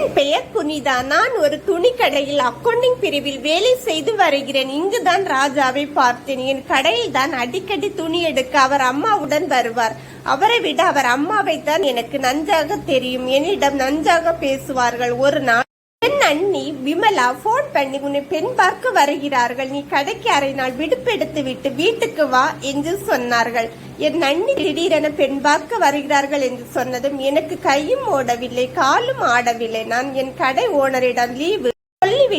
என் பெயர் புனிதா. நான் ஒரு துணி கடையில் அக்கௌண்டிங் பிரிவில் வேலை செய்து வருகிறேன். இங்குதான் ராஜாவை பார்த்தேன். என் கடையில் தான் அடிக்கடி துணி எடுக்க அவர் அம்மாவுடன் வருவார். அவரை விட அவர் அம்மாவை தான் எனக்கு நன்றாக தெரியும். என்னிடம் நன்றாக பேசுவார்கள். ஒரு நாள் என் அண்ணி விமலா போன் பண்ணி உன்னை பெண் பார்க்க வருகிறார்கள். நீ கடைக்கு அரை நாள் விடுப்பெடுத்து விட்டு வீட்டுக்கு வா என்று சொன்னார்கள். என் அண்ணி திடீரென பெண் பார்க்க வருகிறார்கள் என்று சொன்னதும் எனக்கு கையும் ஓடவில்லை காலும் ஆடவில்லை. நான் என் கடை ஓனரிடம் லீவு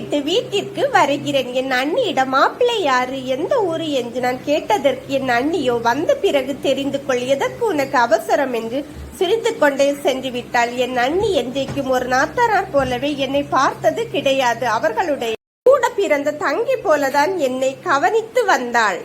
விட்டு வீட்டிற்கு வருகிறேன். என் அண்ணியிடம் மாப்பிள்ளை யாரு எந்த ஊரு? என்று நான் கேட்டதற்கு என் அண்ணியோ வந்த பிறகு தெரிந்து கொள். எதற்கு உனக்கு அவசரம்? என்று சிரித்து கொண்டே சென்று விட்டாள். என் அண்ணி என்றைக்கும் ஒரு நாத்தனார் போலவே என்னை பார்த்தது கிடையாது. அவர்களுடைய கூட பிறந்த தங்கி போலதான் என்னை கவனித்து வந்தாள்.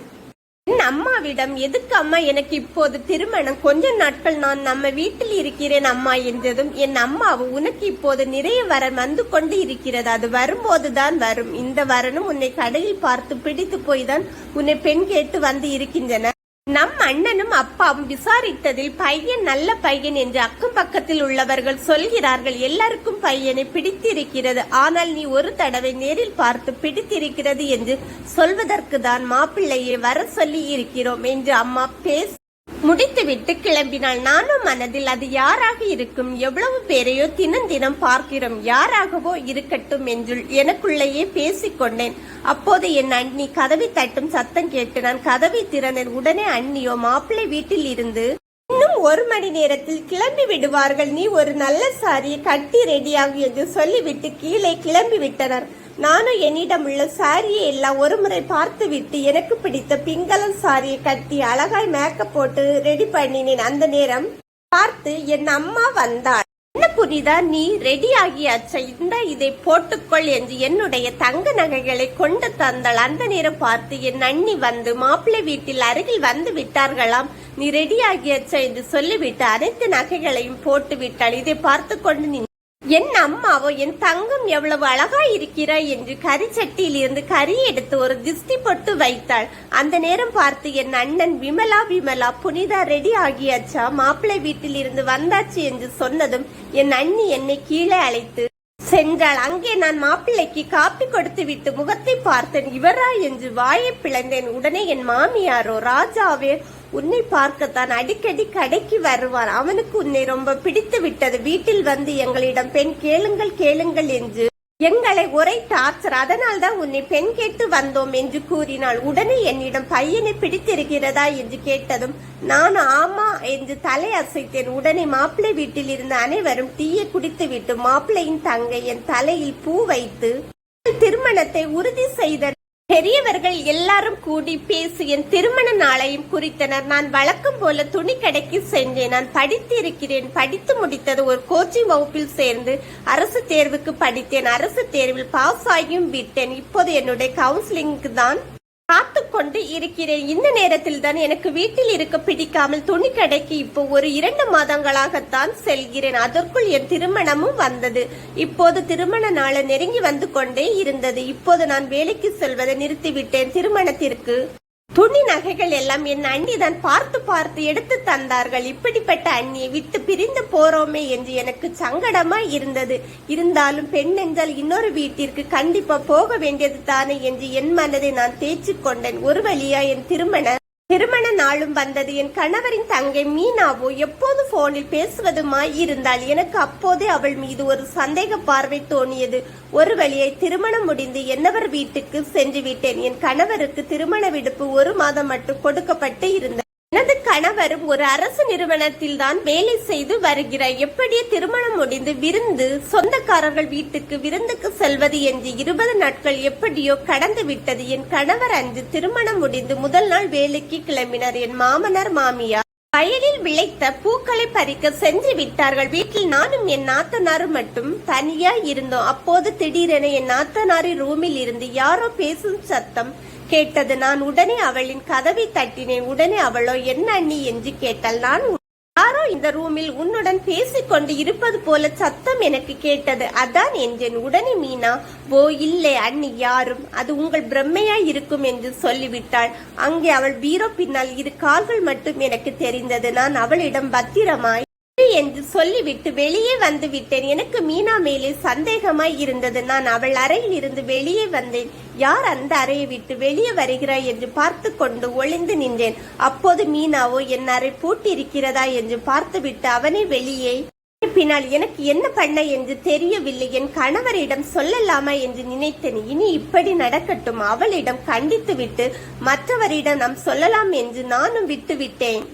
என் அம்மாவிடம் எதுக்கு அம்மா எனக்கு இப்போது திருமணம்? கொஞ்ச நாட்கள் நான் நம்ம வீட்டில் இருக்கிறேன் அம்மா என்றதும் என் அம்மாவும் உனக்கு இப்போது நிறைய வரன் வந்து கொண்டு இருக்கிறது. அது வரும்போதுதான் வரும். இந்த வரனும் உன்னை கடையில் பார்த்து பிடித்து போய் தான் உன்னை பெண் கேட்டு வந்து இருக்கின்றன. நம் அண்ணனும் அப்பாவும் விசாரித்ததில் பையன் நல்ல பையன் என்று அக்கம் பக்கத்தில் உள்ளவர்கள் சொல்கிறார்கள். எல்லாருக்கும் பையனை பிடித்திருக்கிறது. ஆனால் நீ ஒரு தடவை நேரில் பார்த்து பிடித்திருக்கிறது என்று சொல்வதற்கு தான் மாப்பிள்ளையை வர சொல்லி இருக்கிறோம் என்று அம்மா பேச முடித்துவிட்டு கிளம்பினால் நானும் மனதில் அது யாராக இருக்கும் எவ்வளவு பேரையோ தினம் தினம் பார்க்கிறோம் யாராகவோ இருக்கட்டும் என்று எனக்குள்ளேயே பேசிக்கொண்டேன் அப்போது என் அண்ணி கதவை தட்டும் சத்தம் கேட்டு நான் கதவை திறனேன் உடனே அண்ணியோ மாப்பிள்ளை வீட்டில் இருந்து இன்னும் ஒரு மணி நேரத்தில் கிளம்பி விடுவார்கள். நீ ஒரு நல்ல சாரியை கட்டி ரெடியாகும் என்று சொல்லிவிட்டு கீழே கிளம்பி விட்டனர் நானும் என்னிடம் உள்ள சாரியை எல்லாம் ஒரு முறை பார்த்து விட்டு எனக்கு பிடித்த பிங்களம் சாரியை கட்டி அழகாய் மேக்கப் போட்டு ரெடி பண்ணினேன். அந்த நேரம் பார்த்து என் அம்மா வந்தாள். என்ன புனிதா நீ ரெடி ஆகியாச்சா? இந்த இதை போட்டுக்கொள் என்று என்னுடைய தங்க நகைகளை கொண்டு தந்தாள். அந்த நேரம் பார்த்து என் அண்ணி வந்து மாப்பிள்ளை வீட்டில் அருகில் வந்து விட்டார்களாம். நீ ரெடி ஆகியாச்சா என்று சொல்லிவிட்டு அனைத்து நகைகளையும் போட்டு விட்டாள். இதை பார்த்து கொண்டு என் அம்மாவோ என் தங்கம் எவ்வளவு அழகா இருக்கிறாய் என்று கறி இருந்து கறி எடுத்து ஒரு திஷ்டி பொட்டு வைத்தாள். அந்த நேரம் பார்த்து என் அண்ணன் விமலா விமலா புனிதா ரெடி ஆகியாச்சா? மாப்பிள்ளை வீட்டில் இருந்து வந்தாச்சு என்று சொன்னதும் என் அண்ணி என்னை கீழே அழைத்து சென்றால் அங்கே நான் மாப்பிள்ளைக்கு காப்பி கொடுத்து விட்டு முகத்தை பார்த்தேன். இவரா என்று வாயை பிளந்தேன். உடனே என் மாமியாரோ ராஜாவே உன்னை பார்க்கத்தான் அடிக்கடி கடைக்கு வருவார். அவனுக்கு உன்னை ரொம்ப பிடித்து விட்டது. வீட்டில் வந்து எங்களிடம் பெண் கேளுங்கள் கேளுங்கள் என்று எங்களை ஒரே டார்ச்சர் அதனால் தான் உன்னை பெண் கேட்டு வந்தோம் என்று கூறினாள் உடனே என்னிடம் பையனை பிடித்திருக்கிறதா என்று கேட்டதும் நான் ஆமா என்று தலை அசைத்தேன். உடனே மாப்பிள்ளை வீட்டில் இருந்த அனைவரும் டீயை குடித்துவிட்டு மாப்பிள்ளையின் தங்கை என் தலையில் பூ வைத்து திருமணத்தை உறுதி செய்த பெரியவர்கள் எல்லாரும் கூடி பேசி என் திருமண நாளையும் குறித்தனர். நான் வழக்கம் போல துணி கடைக்கு சென்றேன். நான் படித்து இருக்கிறேன் படித்து முடித்தது ஒரு கோச்சிங் வகுப்பில் சேர்ந்து அரசு தேர்வுக்கு படித்தேன். அரசு தேர்வில் பாஸ் ஆகியும் விட்டேன். இப்போது என்னுடைய கவுன்சிலிங்க்கு தான் காத்து கொண்டு இருக்கிறேன். இந்த நேரத்தில் தான் எனக்கு வீட்டில் இருக்க பிடிக்காமல் துணி கடைக்கு இப்போ ஒரு இரண்டு மாதங்களாகத்தான் செல்கிறேன். அதற்குள் என் திருமணமும் வந்தது. இப்போது திருமண நாளை நெருங்கி வந்து கொண்டே இருந்தது. இப்போது நான் வேலைக்கு செல்வதை நிறுத்திவிட்டேன். திருமணத்திற்கு துணி நகைகள் எல்லாம் என் அண்ணி தான் பார்த்து பார்த்து எடுத்து தந்தார்கள். இப்படிப்பட்ட அண்ணியை விட்டு பிரிந்து போறோமே என்று எனக்கு சங்கடமா இருந்தது. இருந்தாலும் பெண் என்றால் இன்னொரு வீட்டிற்கு கண்டிப்பா போக வேண்டியது தானே என்று என் மனதை நான் தேய்ச்சி கொண்டேன். ஒரு வழியா என் திருமண திருமண நாளும் வந்தது. என் கணவரின் தங்கை மீனாவோ எப்போது போனில் பேசுவதுமாய் இருந்தால் எனக்கு அப்போதே அவள் மீது ஒரு சந்தேக பார்வை தோணியது. ஒரு வழியை திருமணம் முடிந்து என்னவர் வீட்டுக்கு சென்று விட்டேன். என் கணவருக்கு திருமண விடுப்பு ஒரு மாதம் மட்டும் கொடுக்கப்பட்டு இருந்தது. எனது கணவரும் ஒரு அரசு நிறுவனத்தில் தான் வேலை செய்து வருகிறார். எப்படி திருமணம் முடிந்து விருந்து சொந்தக்காரர்கள் வீட்டுக்கு விருந்துக்கு செல்வது என்று இருபது நாட்கள் எப்படியோ கடந்து விட்டது. என் கணவர் அன்று திருமணம் முடிந்து முதல் நாள் வேலைக்கு கிளம்பினார். என் மாமனார் மாமியார் வயலில் விளைத்த பூக்களை பறிக்க சென்று விட்டார்கள். வீட்டில் நானும் என் நாத்தனாரும் மட்டும் தனியா இருந்தோம். அப்போது திடீரென என் நாத்தனாரி ரூமில் இருந்து யாரோ பேசும் சத்தம் கேட்டது நான் உடனே அவளின் கதவை தட்டினேன். உடனே அவளோ என்ன அண்ணி? என்று கேட்டாள். நான் யாரோ இந்த ரூமில் உன்னுடன் பேசிக்கொண்டு இருப்பது போல சத்தம் எனக்கு கேட்டது. அதான் என்றேன். உடனே மீனா ஓ இல்லை அண்ணி யாரும். அது உங்கள் பிரம்மையா இருக்கும் என்று சொல்லிவிட்டாள். அங்கே அவள் பீரோ பின்னால் இரு கால்கள் மட்டும் எனக்கு தெரிந்தது. நான் அவளிடம் பத்திரமாய் என்று சொல்லிவிட்டு வெளியே வந்து விட்டேன். எனக்கு மீனா மேலே சந்தேகமாய் இருந்தது. நான் அவள் அறையில் இருந்து வெளியே வந்தேன். யார் அந்த அறையை விட்டு வெளியே வருகிறாய் என்று பார்த்து கொண்டு ஒளிந்து நின்றேன். அப்போது மீனாவோ என் அறை பூட்டியிருக்கிறதா? என்று பார்த்துவிட்டு அவனே வெளியே பின்னால் எனக்கு என்ன பண்ண? என்று தெரியவில்லை. என் கணவரிடம் சொல்லலாமா? என்று நினைத்தேன். இனி இப்படி நடக்கட்டும். அவளிடம் கண்டித்துவிட்டு மற்றவரிடம் நாம் சொல்லலாம் என்று நானும் விட்டுவிட்டேன்.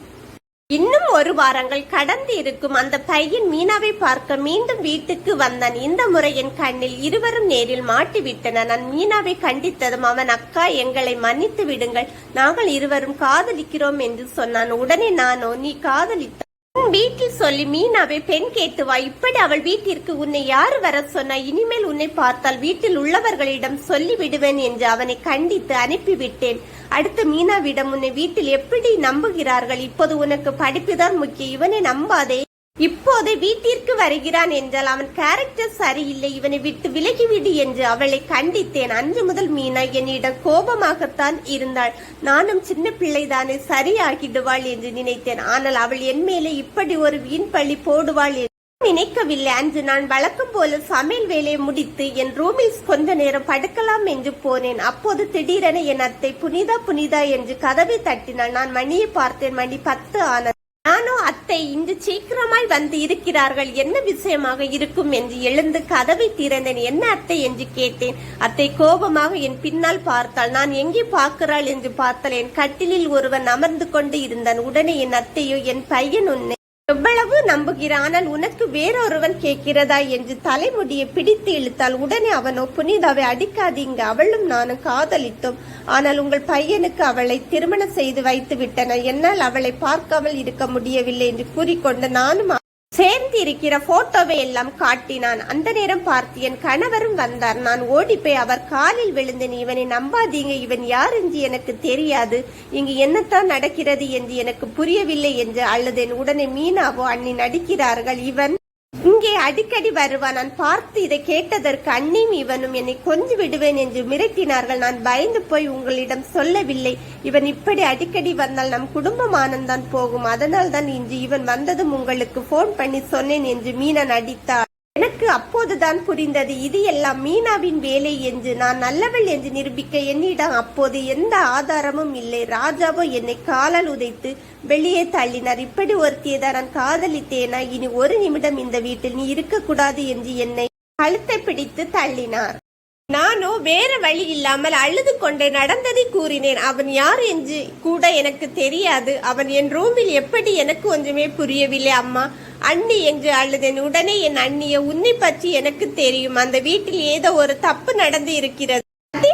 இன்னும் ஒரு வாரங்கள் கடந்து இருக்கும் அந்த பையன் மீனாவை பார்க்க மீண்டும் வீட்டுக்கு வந்தான். இந்த முறை என் கண்ணில் இருவரும் நேரில் மாட்டிவிட்டன நான் மீனாவை கண்டித்ததும் அவன் அக்கா எங்களை மன்னித்து விடுங்கள். நாங்கள் இருவரும் காதலிக்கிறோம் என்று சொன்னான். உடனே நானோ நீ காதலித்த வீட்டில் சொல்லி மீனாவை பெண் கேட்டு இப்படி அவள் வீட்டிற்கு உன்னை யாரு வர சொன்னா? இனிமேல் உன்னை பார்த்தால் வீட்டில் உள்ளவர்களிடம் சொல்லி விடுவேன் என்று அவனை கண்டித்து அனுப்பிவிட்டேன். அடுத்து மீனாவிடம் உன்னை வீட்டில் எப்படி நம்புகிறார்கள்? இப்போது உனக்கு படிப்புதான் முக்கியம். இவனை நம்பாதே. இப்போது வீட்டிற்கு வருகிறான் என்றால் அவன் கேரக்டர் சரியில்லை இவனை விட்டு விலகிவிடு என்று அவளை கண்டித்தேன். அன்று முதல் மீனா என்னிடம் கோபமாகத்தான் இருந்தாள். நானும் சின்ன பிள்ளைதானே சரியாகிடுவாள் என்று நினைத்தேன். ஆனால் அவள் என் மேலே இப்படி ஒரு வீண் பழி போடுவாள் என்று நினைக்கவில்லை. அன்று நான் வழக்கம் போல சமையல் வேலையை முடித்து என் ரூமில் கொஞ்ச நேரம் படுக்கலாம் என்று போனேன். அப்போது திடீரென என் அத்தை புனிதா புனிதா என்று கதவை தட்டினாள். நான் மணியை பார்த்தேன். மணி பத்து ஆனது. நானோ அத்தை இன்று சீக்கிரமாய் வந்து இருக்கிறார்கள். என்ன விஷயமாக இருக்கும் என்று எழுந்து கதவை திறந்தேன். என்ன அத்தை என்று கேட்டேன். அத்தை கோபமாக என் பின்னால் பார்த்தாள். நான் எங்கே பார்க்கிறாள் என்று பார்த்தால். என் கட்டிலில் ஒருவன் அமர்ந்து கொண்டு இருந்தான். உடனே என் அத்தையோ என் பையன் உன்னை எவ்வளவு நம்புகிறான் ஆனால் உனக்கு வேறொருவன் கேட்கிறதா என்று தலைமுடியை பிடித்து இழுத்தால் உடனே அவனோ புனிதாவை அடிக்காதீங்க. அவளும் நானும் காதலித்தோம். ஆனால் உங்கள் பையனுக்கு அவளை திருமணம் செய்து வைத்து விட்டன என்னால் அவளை பார்க்காமல் இருக்க முடியவில்லை என்று கூறிக்கொண்டு நானும் சேர்ந்து இருக்கிற போட்டோவை எல்லாம் காட்டினான். அந்த நேரம் பார்த்து என் கணவரும் வந்தார். நான் ஓடிப்போய் அவர் காலில் விழுந்தேன் இவனை நம்பாதீங்க. இவன் யார் என்று எனக்கு தெரியாது. இங்கு என்னத்தான் நடக்கிறது என்று எனக்கு புரியவில்லை என்று அழுதேன் உடனே மீனாவோ அண்ணி நடிக்கிறார்கள். இவன் இங்கே அடிக்கடி வருவான் நான் பார்த்து இதை கேட்டதற்கு அண்ணியும் இவனும் என்னை கொஞ்சி விடுவேன் என்று மிரட்டினார்கள். நான் பயந்து போய் உங்களிடம் சொல்லவில்லை. இவன் இப்படி அடிக்கடி வந்தால் நம் குடும்பம் ஆனந்தான் போகும். அதனால் தான் இன்று இவன் வந்ததும் உங்களுக்கு போன் பண்ணி சொன்னேன் என்று மீனன் அடித்தார் எனக்கு அப்போதுதான் புரிந்தது இது எல்லாம் மீனாவின் வேலை என்று. நான் நல்லவள் என்று நிரூபிக்க என்னிடம் அப்போது எந்த ஆதாரமும் இல்லை. ராஜாவோ என்னை காலால் உதைத்து வெளியே தள்ளினார். இப்படி ஒருத்தியதான் நான் காதலித்தேனா? இனி ஒரு நிமிடம் இந்த வீட்டில் நீ இருக்கக்கூடாது என்று என்னை கழுத்தை பிடித்து தள்ளினார். நானோ வேற வழி இல்லாமல் அழுது கொண்டே நடந்ததை கூறினேன். அவன் யார் என்று கூட எனக்கு தெரியாது. அவன் என் ரூமில் எப்படி எனக்கு ஒன்றுமே புரியவில்லை. அம்மா அண்ணி என்று அழுதேன். உடனே என் அண்ணிய உன்னை பற்றி எனக்கு தெரியும். அந்த வீட்டில் ஏதோ ஒரு தப்பு நடந்து இருக்கிறது.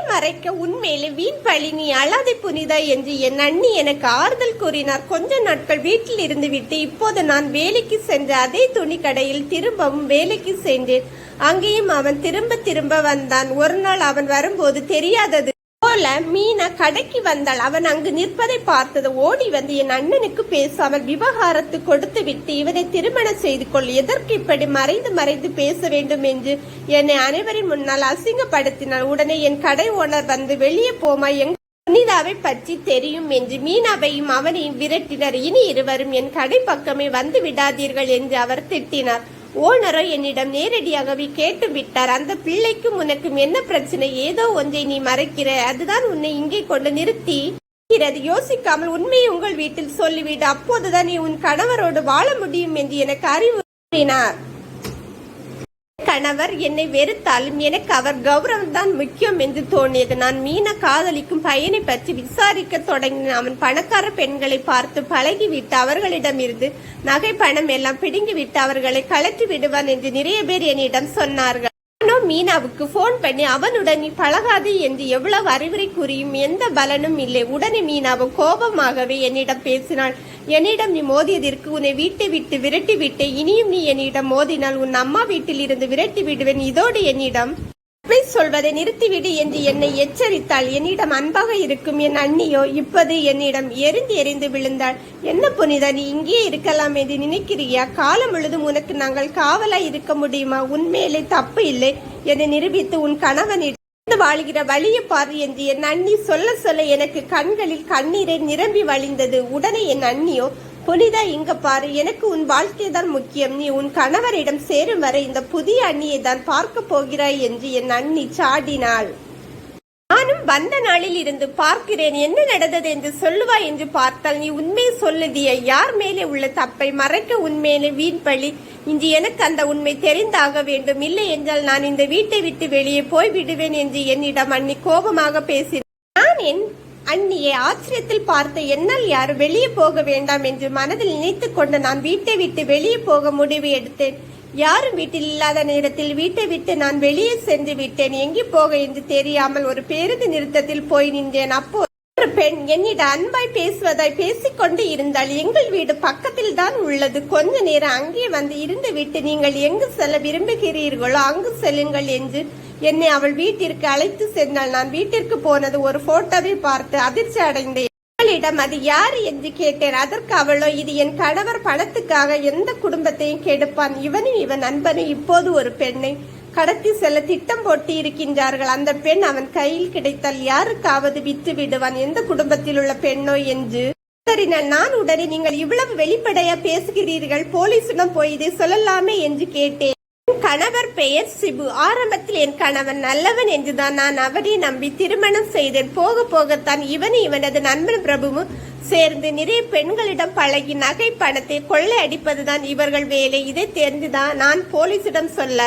மறைக்க உண்மையிலே வீண் பழி நீ அழாதை புனிதா என்று என் அண்ணி எனக்கு ஆறுதல் கூறினார். கொஞ்ச நாட்கள் வீட்டில் இருந்து விட்டு இப்போது நான் வேலைக்கு சென்ற அதே துணி கடையில் திரும்பவும் வேலைக்கு சென்றேன். அங்கேயும் அவன் திரும்ப திரும்ப வந்தான். ஒரு நாள் அவன் வரும்போது தெரியாதது போல மீனா கடைக்கு வந்தாள் அவன் அங்கு நிற்பதை பார்த்தது ஓடி வந்து என் அண்ணனுக்கு பேசாமல் விவகாரத்து கொடுத்து விட்டு இவனை திருமணம் செய்து கொள். எதற்கு இப்படி மறைந்து மறைந்து பேச வேண்டும் என்று என்னை அனைவரின் முன்னால் அசிங்கப்படுத்தினாள். உடனே என் கடை ஓனர் வந்து வெளியே போமா எங்க புனிதாவை பற்றி தெரியும் என்று மீனாவையும் அவனையும் விரட்டினர். இனி இருவரும் என் கடை பக்கமே வந்து விடாதீர்கள் என்று அவர் திட்டினார். ஓனரோ என்னிடம் நேரடியாகவே கேட்டு விட்டார். அந்த பிள்ளைக்கும் உனக்கும் என்ன பிரச்சனை? ஏதோ ஒன்றை நீ மறைக்கிற. அதுதான் உன்னை இங்கே கொண்டு நிறுத்தி இருக்கிறது. யோசிக்காமல் உண்மையை உங்கள் வீட்டில் சொல்லிவிடு. அப்போதுதான் நீ உன் கணவரோடு வாழ முடியும் என்று எனக்கு அறிவுறுத்தினார். கணவர் என்னை வெறுத்தாலும் எனக்கு அவர் கௌரவம் தான் முக்கியம் என்று தோணியது நான் மீன காதலிக்கும் பையனை பற்றி விசாரிக்க தொடங்கினேன். அவன் பணக்கார பெண்களை பார்த்து பழகிவிட்டு அவர்களிடமிருந்து நகை பணம் எல்லாம் பிடுங்கிவிட்டு அவர்களை கலட்டி விடுவான் என்று நிறைய பேர் என்னிடம் சொன்னார்கள். நானும் மீனாவுக்கு போன் பண்ணி அவனுடன் நீ பழகாது என்று எவ்வளவு அறிவுரை கூறியும் எந்த பலனும் இல்லை. உடனே மீனாவும் கோபமாகவே என்னிடம் பேசினாள். என்னிடம் நீ மோதியதற்கு உன்னை வீட்டை விட்டு விரட்டி விட்டு இனியும் நீ என்னிடம் மோதினால் உன் அம்மா வீட்டில் இருந்து விரட்டி விடுவேன். இதோடு என்னிடம் உண்மை சொல்வதை நிறுத்திவிடு என்று என்னை எச்சரித்தாள். என்னிடம் அன்பாக இருக்கும் என் அண்ணியோ இப்போது என்னிடம் எரிந்து எரிந்து விழுந்தாள். என்ன புனிதா நீ இங்கே இருக்கலாம் என்று நினைக்கிறியா? காலம் முழுதும் உனக்கு நாங்கள் காவலாய் இருக்க முடியுமா? உண்மையிலே தப்பு இல்லை. என்னை நிரூபித்து உன் கணவனிடம் வாழ்கிற வழியை பாரு என்று என் அண்ணி சொல்ல சொல்ல எனக்கு கண்களில் கண்ணீரை நிரம்பி வழிந்தது. உடனே என் அண்ணியோ புனிதா இங்க பாரு எனக்கு உன் வாழ்க்கை தான் முக்கியம். நீ உன் கணவரிடம் சேரும் வரை இந்த புதிய அண்ணியை தான் பார்க்க போகிறாய் என்று என் அண்ணி சாடினாள். நானும் வந்த நாளில் இருந்து பார்க்கிறேன் என்ன நடந்தது என்று சொல்லுவாய் என்று பார்த்தால் நீ உண்மையை சொல்லுதிய யார் மேலே உள்ள தப்பை மறைக்க உண்மையிலே வீண் பழி? இன்று எனக்கு அந்த உண்மை தெரிந்தாக வேண்டும். இல்லை என்றால் நான் இந்த வீட்டை விட்டு வெளியே போய் விடுவேன் என்று என்னிடம் அண்ணி கோபமாக பேசினேன் நான் என் அண்ணியை ஆச்சரியத்தில் பார்த்த என்னால் யாரும் வெளியே போக வேண்டாம் என்று மனதில் நினைத்து கொண்டு நான் வீட்டை விட்டு வெளியே போக முடிவு எடுத்தேன். யாரும் வீட்டில் இல்லாத நேரத்தில் வீட்டை விட்டு நான் வெளியே சென்று விட்டேன். எங்கே போக என்று தெரியாமல் ஒரு பேருந்து நிறுத்தத்தில் போய் நின்றேன். அப்போ ஒரு பெண் என்னிடம் அன்பாய் பேசுவதாய் பேசிக்கொண்டு இருந்தால் எங்கள் வீடு பக்கத்தில் தான் உள்ளது. கொஞ்ச நேரம் அங்கே வந்து இருந்து விட்டு நீங்கள் எங்கு செல்ல விரும்புகிறீர்களோ அங்கு செல்லுங்கள் என்று என்னை அவள் வீட்டிற்கு அழைத்து சென்றாள். நான் வீட்டிற்கு போனது ஒரு போட்டோவை பார்த்து அதிர்ச்சி அடைந்தேன். அவளிடம் அது யார்? என்று கேட்டேன். அதற்கு அவளோ இது என் கணவர் பணத்துக்காக எந்த குடும்பத்தையும் கெடுப்பான். இவனும் இவன் நண்பனும் இப்போது ஒரு பெண்ணை கடத்தி செல்ல திட்டம் போட்டு இருக்கின்றார்கள். அந்த பெண் அவன் கையில் கிடைத்தால் யாருக்காவது விற்று விடுவான். எந்த குடும்பத்தில் உள்ள பெண்ணோ என்று சரினால் நான் உடனே நீங்கள் இவ்வளவு வெளிப்படையா பேசுகிறீர்கள். போலீசிடம் போய் இதை சொல்லலாமே என்று கேட்டேன். கணவர் பெயர் சிபு. ஆரம்பத்தில் என் கணவன் நல்லவன் என்றுதான் நான் அவரை நம்பி திருமணம் செய்தேன். போக போகத்தான் இவன் இவனது நண்பன் பிரபுவும் சேர்ந்து நிறைய பெண்களிடம் பழகி நகை பணத்தை கொள்ளை அடிப்பதுதான் இவர்கள் வேலை. இதை தெரிந்துதான் நான் போலீசிடம் சொல்ல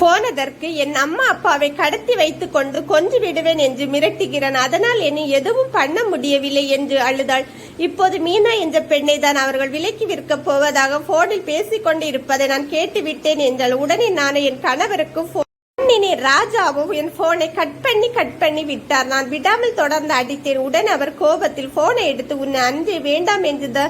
போனதற்கு என் அம்மா அப்பாவை கடத்தி வைத்துக் கொண்டு கொன்று விடுவேன் என்று மிரட்டுகிறான். அதனால் என்னை எதுவும் பண்ண முடியவில்லை என்று அழுதாள். இப்போது மீனா என்ற பெண்ணை தான் அவர்கள் விலைக்கு விற்கப் போவதாக போனில் பேசிக் கொண்டு இருப்பதை நான் கேட்டுவிட்டேன் என்றால் உடனே நான் என் கணவருக்கு phone ராஜாவும் என் போனை கட் பண்ணி கட் பண்ணி விட்டார். நான் விடாமல் தொடர்ந்து அடித்தேன். உடன் அவர் கோபத்தில் போனை எடுத்து உன்னை அன்றே வேண்டாம் என்று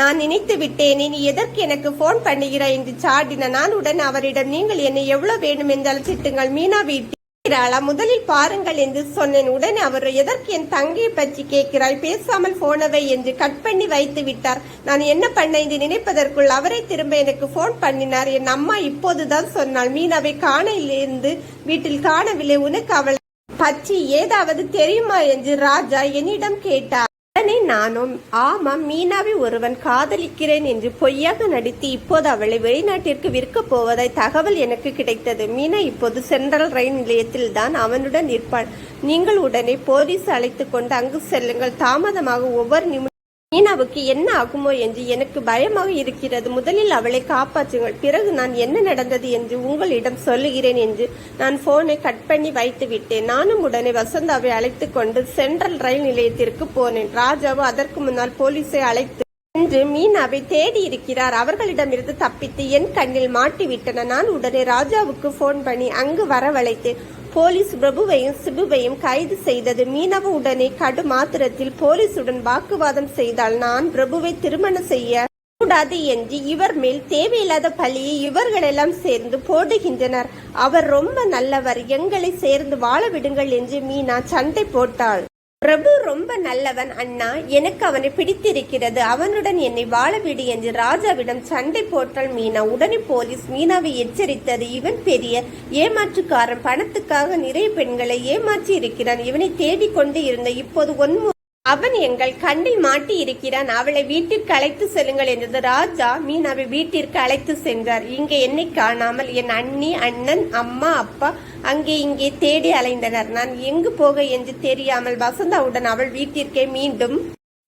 நான் நினைத்து விட்டேனே. நீ எதற்கு எனக்கு போன் பண்ணுகிறாய் என்று சாடின நான் உடன் அவரிடம் நீங்கள் என்னை எவ்வளவு வேண்டும் என்றால் திட்டுங்கள். மீனா வீட்டில் கேட்கிறாளா? முதலில் பாருங்கள் என்று சொன்னேன். உடனே அவர் எதற்கு என் தங்கையை பற்றி கேட்கிறாய்? பேசாமல் போனவை என்று கட் பண்ணி வைத்து விட்டார். நான் என்ன பண்ண என்று நினைப்பதற்குள் அவரை திரும்ப எனக்கு போன் பண்ணினார். என் அம்மா இப்போதுதான் சொன்னாள் மீனாவை காணையிலிருந்து வீட்டில் காணவில்லை. உனக்கு அவள் பற்றி ஏதாவது தெரியுமா? என்று ராஜா என்னிடம் கேட்டார். உடனே நானும் ஆமாம் மீனாவை ஒருவன் காதலிக்கிறேன் என்று பொய்யாக நடித்து இப்போது அவளை வெளிநாட்டிற்கு விற்கப் போவதாய் தகவல் எனக்கு கிடைத்தது. மீனா இப்போது சென்ட்ரல் ரயில் நிலையத்தில் தான் அவனுடன் இருப்பாள். நீங்கள் உடனே போலீஸ் அழைத்து கொண்டு அங்கு செல்லுங்கள். தாமதமாக ஒவ்வொரு நிமிடம் மீனாவுக்கு என்ன ஆகுமோ என்று எனக்கு பயமாக இருக்கிறது. முதலில் அவளை காப்பாற்றுங்கள். பிறகு நான் என்ன நடந்தது என்று உங்களிடம் சொல்லுகிறேன் என்று நான் போனை கட் பண்ணி வைத்து விட்டேன். நானும் உடனே வசந்தாவை அழைத்து கொண்டு சென்ட்ரல் ரயில் நிலையத்திற்கு போனேன். ராஜாவு அதற்கு முன்னால் போலீஸை அழைத்து என்று மீனாவை தேடி இருக்கிறார். அவர்களிடமிருந்து தப்பித்து என் கண்ணில் மாட்டிவிட்டன. நான் உடனே ராஜாவுக்கு போன் பண்ணி அங்கு வரவழைத்தேன். போலீஸ் பிரபுவையும் சிபுவையும் கைது செய்தது மீனவ உடனே கடும் ஆத்திரத்தில் போலீசுடன் வாக்குவாதம் செய்தால் நான் பிரபுவை திருமணம் செய்ய கூடாது என்று இவர் மேல் தேவையில்லாத பழியை இவர்களெல்லாம் சேர்ந்து போடுகின்றனர். அவர் ரொம்ப நல்லவர். எங்களை சேர்ந்து வாழ விடுங்கள் என்று மீனா சண்டை போட்டாள். பிரபு ரொம்ப நல்லவன் அண்ணா. எனக்கு அவனை பிடித்திருக்கிறது. அவனுடன் என்னை வாழவிடு என்று ராஜாவிடம் சண்டை போட்டாள் மீனா. உடனே போலீஸ் மீனாவை எச்சரித்தது. இவன் பெரிய ஏமாற்றுக்காரன். பணத்துக்காக நிறைய பெண்களை ஏமாற்றி இருக்கிறான். இவனை தேடிக்கொண்டு இருந்த இப்போது ஒன்மு அவன் எங்கள் கண்ணில் மாட்டி இருக்கிறான். அவளை வீட்டிற்கு அழைத்து செல்லுங்கள் என்றது. ராஜா மீனாவை வீட்டிற்கு அழைத்து சென்றார். இங்கே என்னை காணாமல் என் அண்ணி அண்ணன் அம்மா அப்பா அங்கே இங்கே தேடி அலைந்தனர். நான் எங்கு போக என்று தெரியாமல் வசந்தாவுடன் அவள் வீட்டிற்கே மீண்டும்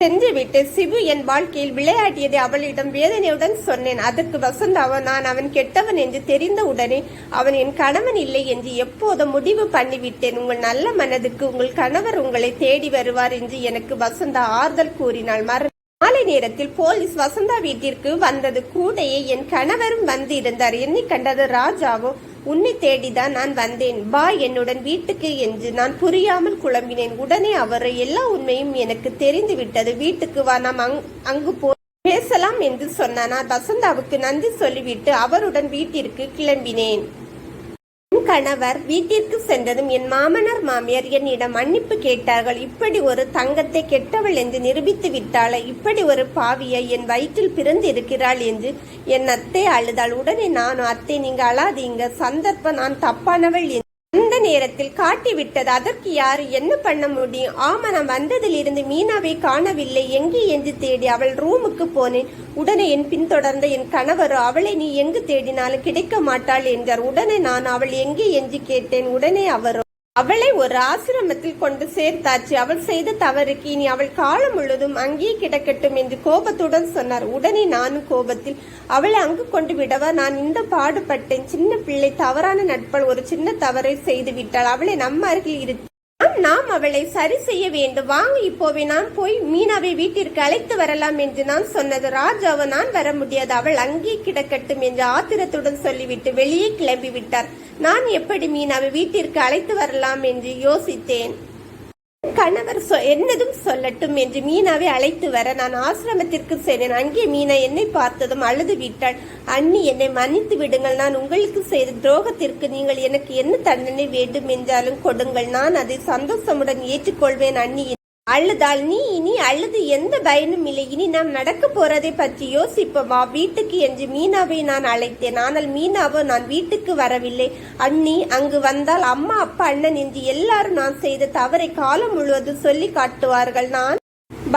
சென்றுவிட்டு சிபு என் வாழ்க்கையில் விளையாடியதை அவளிடம் வேதனையுடன் சொன்னேன். அதற்கு வசந்தாவோ நான் அவன் கெட்டவன் என்று தெரிந்தவுடனே அவன் என் கணவன் இல்லை என்று எப்போதும் முடிவு பண்ணிவிட்டேன். உங்கள் நல்ல மனதுக்கு உங்கள் கணவர் உங்களை தேடி வருவார் என்று எனக்கு வசந்தா ஆறுதல் கூறினாள். மறு மாலை நேரத்தில் போலீஸ் வசந்தா வீட்டிற்கு வந்தது கூடையே என் கணவரும் வந்து இருந்தார் என்னை கண்டது ராஜாவோ உன்னை தேடிதான் நான் வந்தேன். வா என்னுடன் வீட்டுக்கு என்று நான் புரியாமல் குழம்பினேன். உடனே அவரை எல்லா உண்மையும் எனக்கு தெரிந்து விட்டது. வீட்டுக்கு வா நாம் அங்- அங்கு போ பேசலாம் என்று சொன்னான். நான் வசந்தாவுக்கு நன்றி சொல்லிவிட்டு அவருடன் வீட்டிற்கு கிளம்பினேன். கணவர் வீட்டிற்கு சென்றதும் என் மாமனார் மாமியார் என்னிடம் மன்னிப்பு கேட்டார்கள். இப்படி ஒரு தங்கத்தை கெட்டவள் என்று நிரூபித்து விட்டாளே இப்படி ஒரு பாவியை என் வயிற்றில் பிறந்து இருக்கிறாள் என்று என் அத்தை அழுதாள். உடனே நானும் அத்தை நீங்க அழாதீங்க. சந்தர்ப்பம் நான் தப்பானவள் என்று அந்த நேரத்தில் காட்டிவிட்டது. அதற்கு யாரு என்ன பண்ண முடியும்? ஆமா நான் வந்ததிலிருந்து மீனாவை காணவில்லை. எங்கே என்று தேடி அவள் ரூமுக்கு போனேன். உடனே என் பின்தொடர்ந்த என் கணவரோ அவளை நீ எங்கு தேடினாலும் கிடைக்க மாட்டாள் என்றார். உடனே நான் அவள் எங்கே என்று கேட்டேன். உடனே அவரோ அவளை ஒரு ஆசிரமத்தில் கொண்டு சேர்த்தாச்சு. அவள் செய்த தவறுக்கு இனி அவள் காலம் முழுவதும் அங்கேயே கிடக்கட்டும் என்று கோபத்துடன் சொன்னார். உடனே நானும் கோபத்தில் அவளை அங்கு கொண்டு விடவா? நான் இந்த பாடுபட்டேன். சின்ன பிள்ளை தவறான நட்பால் ஒரு சின்ன தவறை செய்து விட்டாள். அவளை நம்ம அருகில் இரு நாம் அவளை சரி செய்ய வேண்டும். வாங்க இப்போவே நான் போய் மீனாவை வீட்டிற்கு அழைத்து வரலாம் என்று நான் சொன்னது. ராஜாவை நான் வர முடியாது. அவள் அங்கே கிடக்கட்டும் என்று ஆத்திரத்துடன் சொல்லிவிட்டு வெளியே கிளம்பி விட்டார் நான் எப்படி மீனாவை வீட்டிற்கு அழைத்து வரலாம் என்று யோசித்தேன். கணவர் சொ- என்னதும் சொல்லட்டும் என்று மீனாவை அழைத்து வர நான் ஆசிரமத்திற்கு சென்றேன். அங்கே மீனா என்னை பார்த்ததும் அழுது விட்டாள். அண்ணி என்னை மன்னித்து விடுங்கள். நான் உங்களுக்கு செய்த துரோகத்திற்கு நீங்கள் எனக்கு என்ன தண்டனை வேண்டும் என்றாலும் கொடுங்கள். நான் அதை சந்தோஷமுடன் ஏற்றுக்கொள்வேன் அண்ணி. அழுதால் நீ இனி அழுது எந்த பயனும் இல்லை. இனி நாம் நடக்க போறதை பற்றி யோசிப்போமா. வீட்டுக்கு என்று மீனாவை நான் அழைத்தேன். ஆனால் மீனாவோ நான் வீட்டுக்கு வரவில்லை. அண்ணி அங்கு வந்தால் அம்மா அப்பா அண்ணன் என்று எல்லாரும் நான் செய்த தவறை காலம் முழுவதும் சொல்லி காட்டுவார்கள். நான்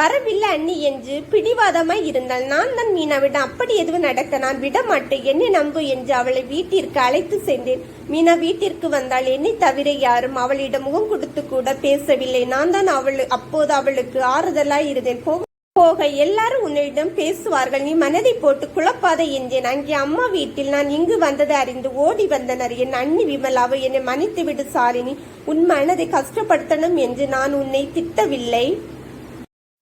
வரவில்லை அண்ணி என்று பிடிவாதமாய் இருந்தால் நான் தான் மீனாவிடம் அப்படி எதுவும் நடக்க நான் விட மாட்டேன் என்னை நம்பு என்று அவளை வீட்டிற்கு அழைத்து சென்றேன். மீனா வீட்டிற்கு வந்தால் என்னை தவிர யாரும் அவளிடம் முகம் கொடுத்து கூட பேசவில்லை. நான் தான் அவள் அப்போது அவளுக்கு ஆறுதலாய் இருந்தேன். போ போக எல்லாரும் உன்னிடம் பேசுவார்கள். நீ மனதை போட்டு குழப்பாத என்றேன். அங்கே அம்மா வீட்டில் நான் இங்கு வந்ததை அறிந்து ஓடி வந்தனர். என் அண்ணி விமலாவை என்னை மன்னித்து விடு சாலினி. உன் மனதை கஷ்டப்படுத்தணும் என்று நான் உன்னை திட்டவில்லை.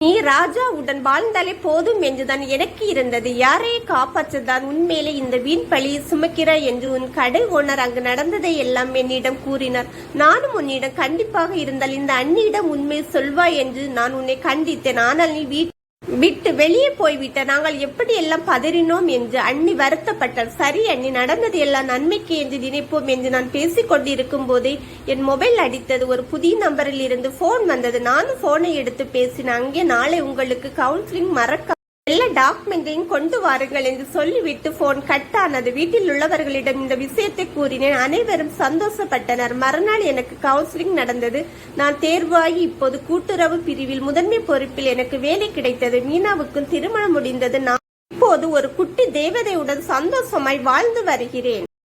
நீ ராஜாவுடன் வாழ்ந்தாலே போதும் என்றுதான் எனக்கு இருந்தது. யாரை காப்பாற்றதான் உண்மையிலே இந்த வீண் பழியை சுமக்கிறாய் என்று உன் கடை ஓனர் அங்கு நடந்ததை எல்லாம் என்னிடம் கூறினார். நானும் உன்னிடம் கண்டிப்பாக இருந்தால் இந்த அண்ணியிடம் உண்மை சொல்வாய் என்று நான் உன்னை கண்டித்தேன். ஆனால் நீ வீட்டு விட்டு வெளியே போய்விட்ட. நாங்கள் எப்படி எல்லாம் பதறினோம் என்று அண்ணி வருத்தப்பட்டார் சரி அண்ணி நடந்தது எல்லாம் நன்மைக்கு என்று நினைப்போம் என்று நான் பேசிக் கொண்டிருக்கும் போதே என் மொபைல் அடித்தது. ஒரு புதிய நம்பரில் இருந்து போன் வந்தது. நானும் போனை எடுத்து பேசினேன். அங்கே நாளை உங்களுக்கு கவுன்சிலிங் மறக்க எல்லா டாக்குமெண்ட்டையும் கொண்டு வாருங்கள் என்று சொல்லிவிட்டு போன் கட் ஆனது. வீட்டில் உள்ளவர்களிடம் இந்த விஷயத்தை கூறினேன். அனைவரும் சந்தோஷப்பட்டனர். மறுநாள் எனக்கு கவுன்சிலிங் நடந்தது. நான் தேர்வாகி இப்போது கூட்டுறவு பிரிவில் முதன்மை பொறுப்பில் எனக்கு வேலை கிடைத்தது. மீனாவுக்கும் திருமணம் முடிந்தது. நான் இப்போது ஒரு குட்டி தேவதையுடன் சந்தோஷமாய் வாழ்ந்து வருகிறேன்.